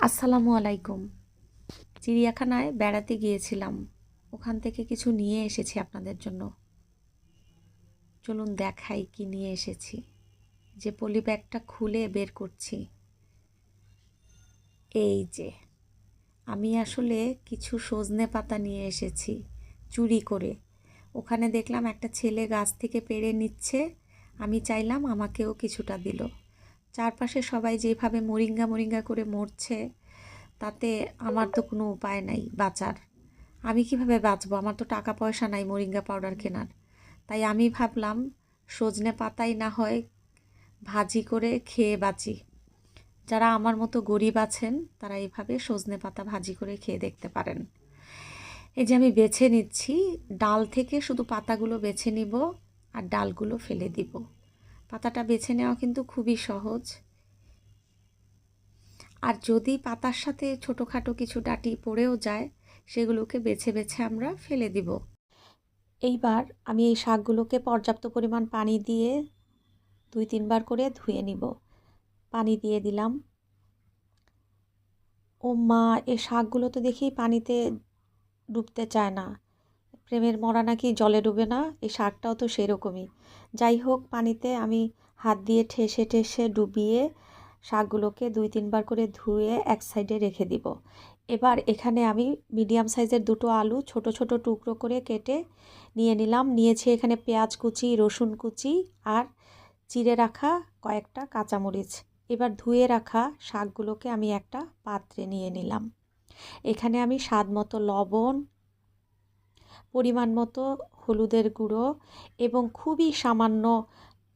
আসসালামু আলাইকুম। চিড়িয়াখানায় বেড়াতে গিয়েছিলাম। ওখান থেকে কিছু নিয়ে এসেছি আপনাদের জন্য। চলুন দেখাই কি নিয়ে এসেছি। যে পলি ব্যাগটা খুলে বের করছি। এই যে, আমি আসলে কিছু সজনে পাতা নিয়ে এসেছি চুরি করে। ওখানে দেখলাম একটা ছেলে গাছ থেকে পেড়ে নিচ্ছে। আমি চাইলাম আমাকেও কিছুটা দিল। চারপাশে সবাই যেভাবে মরিঙ্গা মরিঙ্গা করে মরছে, তাতে আমার তো কোনো উপায় নাই বাঁচার। আমি কীভাবে বাঁচবো? আমার তো টাকা পয়সা নাই মরিঙ্গা পাউডার কেনার। তাই আমি ভাবলাম, সজনে পাতাই না হয় ভাজি করে খেয়ে বাঁচি। যারা আমার মতো গরিব আছেন, তারা এইভাবে সজনে পাতা ভাজি করে খেয়ে দেখতে পারেন। এই যে আমি বেছে নিচ্ছি, ডাল থেকে শুধু পাতাগুলো বেছে নিব আর ডালগুলো ফেলে দিব। পাতাটা বেছে নেওয়া কিন্তু খুবই সহজ। আর যদি পাতার সাথে ছোটোখাটো কিছু ডাটি পড়েও যায়, সেগুলোকে বেছে বেছে আমরা ফেলে দিব। এইবার আমি এই শাকগুলোকে পর্যাপ্ত পরিমাণ পানি দিয়ে দুই তিনবার করে ধুয়ে নিব। পানি দিয়ে দিলাম। ও মা এই শাকগুলো তো দেখি পানিতে ডুবতে চায় না। প্রেমের মরা নাকি জলে ডুবে না? এই শাকটাও তো সেরকমই। যাই হোক, পানিতে আমি হাত দিয়ে ঠেসে ঠেসে ডুবিয়ে শাকগুলোকে দুই তিনবার করে ধুয়ে এক সাইডে রেখে দিব। এবার এখানে আমি মিডিয়াম সাইজের দুটো আলু ছোট ছোট টুকরো করে কেটে নিয়ে নিলাম। নিয়েছি এখানে পেঁয়াজ কুচি, রসুন কুচি আর চিড়ে রাখা কয়েকটা কাঁচামরিচ। এবার ধুয়ে রাখা শাকগুলোকে আমি একটা পাত্রে নিয়ে নিলাম। এখানে আমি স্বাদ মতো লবণ পরিমাণ মতো হলুদের গুঁড়ো এবং খুবই সামান্য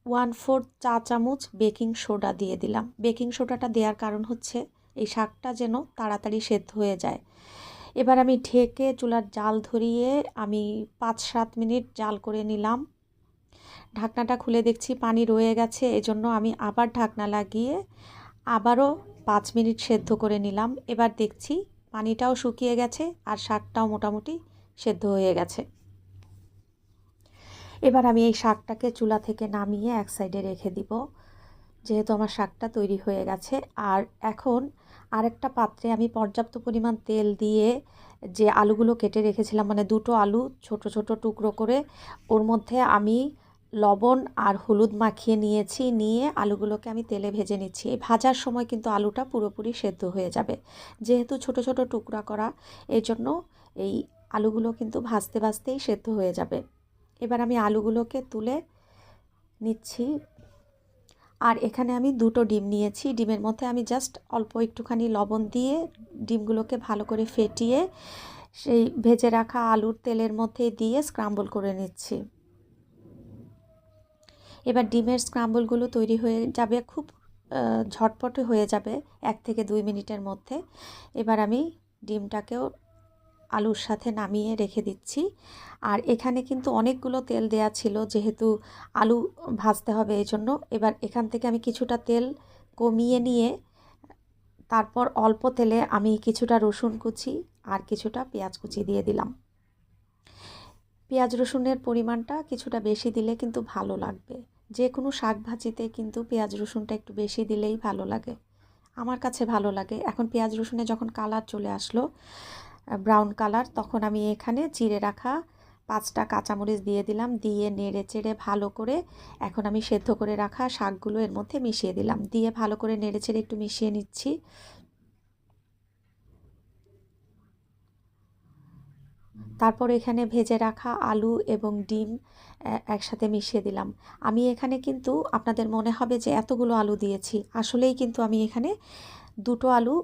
ওয়ান ফোর্থ চা চামচ বেকিং সোডা দিয়ে দিলাম। বেকিং সোডাটা দেওয়ার কারণ হচ্ছে এই শাকটা যেন তাড়াতাড়ি সেদ্ধ হয়ে যায়। এবার আমি ঢেকে চুলার জাল ধরিয়ে আমি পাঁচ সাত মিনিট জাল করে নিলাম। ঢাকনাটা খুলে দেখছি পানি রয়ে গেছে, এজন্য আমি আবার ঢাকনা লাগিয়ে আবারও পাঁচ মিনিট সেদ্ধ করে নিলাম। এবার দেখছি পানিটাও শুকিয়ে গেছে আর শাকটাও মোটামুটি সেদ্ধ হয়ে গেছে। এবার আমি এই শাকটাকে চুলা থেকে নামিয়ে এক সাইডে রেখে দিব। যেহেতু আমার শাকটা তৈরি হয়ে গেছে, আর এখন আরেকটা পাত্রে আমি পর্যাপ্ত পরিমাণ তেল দিয়ে যে আলুগুলো কেটে রেখেছিলাম মানে দুটো আলু ছোট ছোট টুকরো করে, ওর মধ্যে আমি লবণ আর হলুদ মাখিয়ে নিয়েছি, নিয়ে আলুগুলোকে আমি তেলে ভেজে নিচ্ছি। এই ভাজার সময় কিন্তু আলুটা পুরোপুরি সেদ্ধ হয়ে যাবে। যেহেতু ছোট ছোট টুকরা করা এই জন্য এই আলুগুলো কিন্তু ভাজতে ভাজতেই সেদ্ধ হয়ে যাবে। এবার আমি আলুগুলোকে তুলে নিচ্ছি। আর এখানে আমি দুটো ডিম নিয়েছি। ডিমের মধ্যে আমি জাস্ট অল্প একটুখানি লবণ দিয়ে ডিমগুলোকে ভালো করে ফেটিয়ে সেই ভেজে রাখা আলুর তেলের মধ্যে দিয়ে স্ক্রাম্বল করে নিচ্ছি। এবার ডিমের স্ক্রাম্বলগুলো তৈরি হয়ে যাবে, খুব ঝটপটে হয়ে যাবে এক থেকে দুই মিনিটের মধ্যে। এবার আমি ডিমটাকেও আলুর সাথে নামিয়ে রেখে দিচ্ছি। আর এখানে কিন্তু অনেকগুলো তেল দেয়া ছিল, যেহেতু আলু ভাজতে হবে এই জন্য এবার এখান থেকে আমি কিছুটা তেল কমিয়ে নিয়ে, তারপর অল্প তেলে আমি কিছুটা রসুন কুচি আর কিছুটা পেঁয়াজ কুচি দিয়ে দিলাম। পেঁয়াজ রসুনের পরিমাণটা কিছুটা বেশি দিলে কিন্তু ভালো লাগবে। যে কোনো শাক ভাজিতে কিন্তু পেঁয়াজ রসুনটা একটু বেশি দিলেই ভালো লাগে। আমার কাছে ভালো লাগে। এখন পেঁয়াজ রসুনে যখন কালার চলে আসলো ব্রাউন কালার তখন আমি এখানে চিড়ে রাখা পাঁচটা কাঁচামরিচ দিয়ে দিলাম, দিয়ে নেড়ে চেড়ে ভালো করে এখন আমি সেদ্ধ করে রাখা শাকগুলো এর মধ্যে মিশিয়ে দিলাম। দিয়ে ভালো করে নেড়ে চেড়ে একটু মিশিয়ে নিচ্ছি। তারপর এখানে ভেজে রাখা আলু এবং ডিম একসাথে মিশিয়ে দিলাম। আমি এখানে কিন্তু আপনাদের মনে হবে যে এতগুলো আলু দিয়েছি, আসলেই কিন্তু আমি এখানে দুটো আলু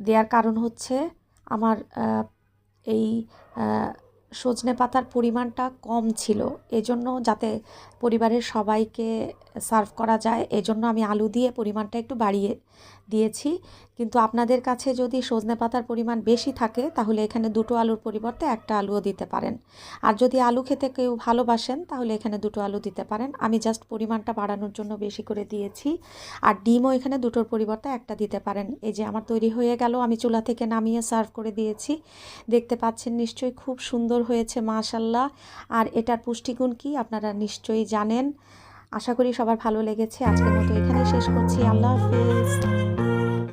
দেওয়ার কারণ হচ্ছে আমার এই সজনে পাতার পরিমাণটা কম ছিল। এজন্য যাতে পরিবারের সবাইকে সার্ভ করা যায়, এজন্য আমি আলু দিয়ে পরিমাণটা একটু বাড়িয়ে দিয়েছি। কিন্তু আপনাদের কাছে যদি সজনে পাতার পরিমাণ বেশি থাকে, তাহলে এখানে দুটো আলুর পরিবর্তে একটা আলুও দিতে পারেন। আর যদি আলু খেতে কেউ ভালোবাসেন, তাহলে এখানে দুটো আলু দিতে পারেন। আমি জাস্ট পরিমাণটা বাড়ানোর জন্য বেশি করে দিয়েছি। আর ডিমও এখানে দুটোর পরিবর্তে একটা দিতে পারেন। এই যে আমার তৈরি হয়ে গেল, আমি চুলা থেকে নামিয়ে সার্ভ করে দিয়েছি। দেখতে পাচ্ছেন নিশ্চয়ই খুব সুন্দর হয়েছে, মাশাল্লাহ। আর এটার পুষ্টিগুণ কি আপনারা নিশ্চয়ই জানেন। আশা করি সবার ভালো লেগেছে। আজকের মতো এখানে শেষ করছি। আল্লাহ হাফিজ।